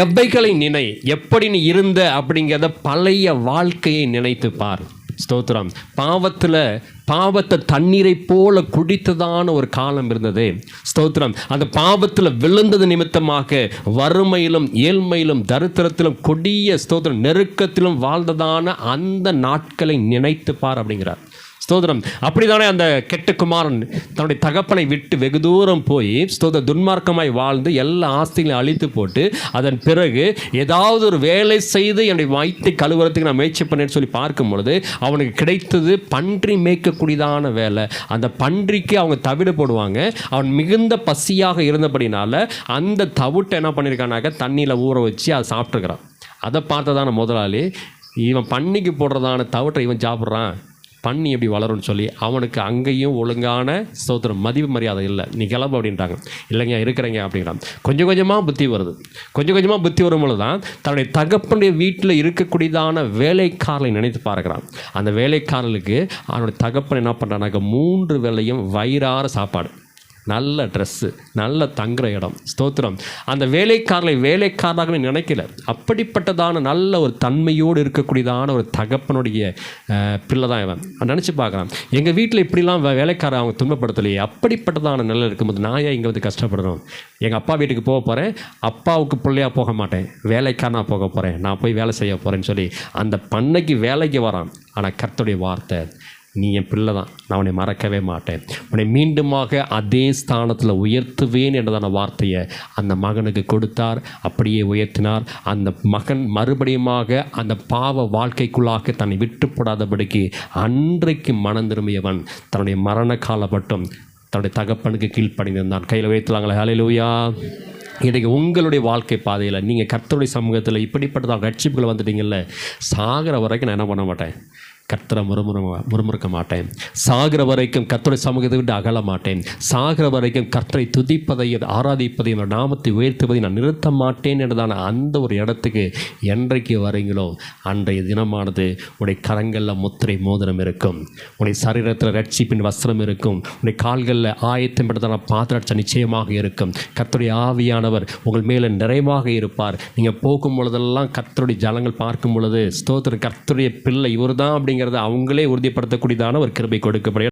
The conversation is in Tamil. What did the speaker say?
எவ்வைகளை நினை எப்படி நீ இருந்த அப்படிங்கிறத பழைய வாழ்க்கையை நினைத்து பார். ஸ்தோத்திரம். பாவத்தில் பாவத்தை தண்ணீரை போல குடித்ததான ஒரு காலம் இருந்தது. ஸ்தோத்திரம். அந்த பாவத்தில் விழுந்தது நிமித்தமாக வறுமையிலும் ஏழ்மையிலும் தரித்திரத்திலும் கொடிய ஸ்தோத்திரம் நெருக்கத்திலும் வாழ்ந்ததான அந்த நாட்களை நினைத்து பார் அப்படிங்கிறார். ஸ்தோத்திரம். அப்படிதானே அந்த கெட்ட குமாரன் தன்னுடைய தகப்பனை விட்டு வெகு தூரம் போய் ஸ்தோத துன்மார்க்கமாய் வாழ்ந்து எல்லா ஆஸ்திகளையும் அழித்து போட்டு அதன் பிறகு ஏதாவது ஒரு வேலை செய்து என்னுடைய வயிற்றை கழுவுறதுக்கு நான் முயற்சி பண்ணேன்னு சொல்லி பார்க்கும் பொழுது அவனுக்கு கிடைத்தது பன்றி மேய்க்கக்கூடியதான வேலை. அந்த பன்றிக்கு அவங்க தவிடு போடுவாங்க. அவன் மிகுந்த பசியாக இருந்தபடினால அந்த தவிட்டை என்ன பண்ணியிருக்கானாக்க தண்ணியில் ஊற வச்சு அதை சாப்பிட்ருக்கிறான் அதை பார்த்ததான முதலாளி இவன் பண்ணிக்கு போடுறதான தவிட்டை இவன் சாப்பிட்றான். பண்ணி எப்படி வளரும்னு சொல்லி அவனுக்கு அங்கேயும் ஒழுங்கான ஸ்தோத்திரம் மதிப்பு மரியாதை இல்லை. நீ கிளம்பு அப்படின்ட்டாங்க இல்லைங்க இருக்கிறீங்க அப்படிங்கிறான் கொஞ்சம் கொஞ்சமாக புத்தி வருது. கொஞ்சம் கொஞ்சமாக புத்தி வரும்பொழுது தான் தன்னுடைய தகப்பனுடைய வீட்டில் இருக்கக்கூடியதான வேலைக்காரனை நினைத்து பார்க்குறான். அந்த வேலைக்காரனுக்கு அவனுடைய தகப்பன் என்ன பண்ணுறானாக்க மூன்று வேளையும் வயிறார சாப்பாடு. நல்ல ட்ரெஸ்ஸு நல்ல தங்குற இடம். ஸ்தோத்திரம். அந்த வேலைக்காரனை வேலைக்காரனாக நினைக்கல. அப்படிப்பட்டதான நல்ல ஒரு தன்மையோடு இருக்கக்கூடியதான ஒரு தகப்பனுடைய பிள்ளை தான் இவன். நினச்சி பார்க்குறான். எங்கள் வீட்டில் இப்படிலாம் வே- வேலைக்காரன் அவங்க துன்பப்படுத்தலையே. அப்படிப்பட்டதான நிலை இருக்கும்போது நான் ஏன் இங்கே வந்து கஷ்டப்படணும்? எங்கள் அப்பா வீட்டுக்கு போக போகிறேன் அப்பாவுக்கு பிள்ளையாக போக மாட்டேன். வேலைக்காரனாக போக போகிறேன் நான் போய் வேலை செய்ய போகிறேன்னு சொல்லி அந்த பண்ணைக்கு வேலைக்கு வரான். ஆனால் கர்த்தருடைய வார்த்தை நீ என் பிள்ளை தான். நான் உன்னை மறக்கவே மாட்டேன். உன்னை மீண்டுமாக அதே ஸ்தானத்தில் உயர்த்துவேன் என்றதான வார்த்தையை அந்த மகனுக்கு கொடுத்தார். அப்படியே உயர்த்தினார். அந்த மகன் மறுபடியுமாக அந்த பாவ வாழ்க்கைக்குள்ளாக தன்னை விட்டு போடாதபடிக்கு அன்றைக்கு மனம் திரும்பியவன் தன்னுடைய மரண காலப்பட்டும் தன்னுடைய தகப்பனுக்கு கீழ்ப்படைந்திருந்தான். கையில் வைத்துலாங்களே ஹalleluya இன்றைக்கு உங்களுடைய வாழ்க்கை பாதையில் நீங்கள் கர்த்தருடைய சமூகத்தில் இப்படிப்பட்டதான் ரட்சிப்புகள் வந்துட்டீங்கல்ல. சாகிற வரைக்கும் நான் என்ன பண்ண மாட்டேன். கர்த்தரை முறுமுற முறுமுறுக்க மாட்டேன். சாகிற வரைக்கும் கத்தரை சமூகத்தை விட்டு அகல மாட்டேன். சாகிற வரைக்கும் கர்த்தரை துதிப்பதை ஆராதிப்பதை என்னோட நாமத்தை உயர்த்துவதை நான் நிறுத்த மாட்டேன் என்றதான அந்த ஒரு இடத்துக்கு என்றைக்கு வரீங்களோ அன்றைய தினமானது உடைய கரங்களில் முத்திரை மோதிரம் இருக்கும். உடைய சரீரத்தில் ரட்சிப்பின் வஸ்திரம் இருக்கும். உடைய கால்களில் ஆயத்தம் பெற்றதான பாத்திரட்ச நிச்சயமாக இருக்கும். கர்த்தருடைய ஆவியானவர் உங்கள் மேலே நிறைவாக இருப்பார். நீங்கள் போகும் பொழுதெல்லாம் கர்த்தருடைய ஜலங்கள் பார்க்கும் பொழுது ஸ்தோத்திர கர்த்தருடைய பிள்ளை இவர் தான் அப்படிங்கிறத அவங்களே உறுதிப்படுத்தக்கூடியதான ஒரு கிருபை கொடுக்கப்படுகிறது.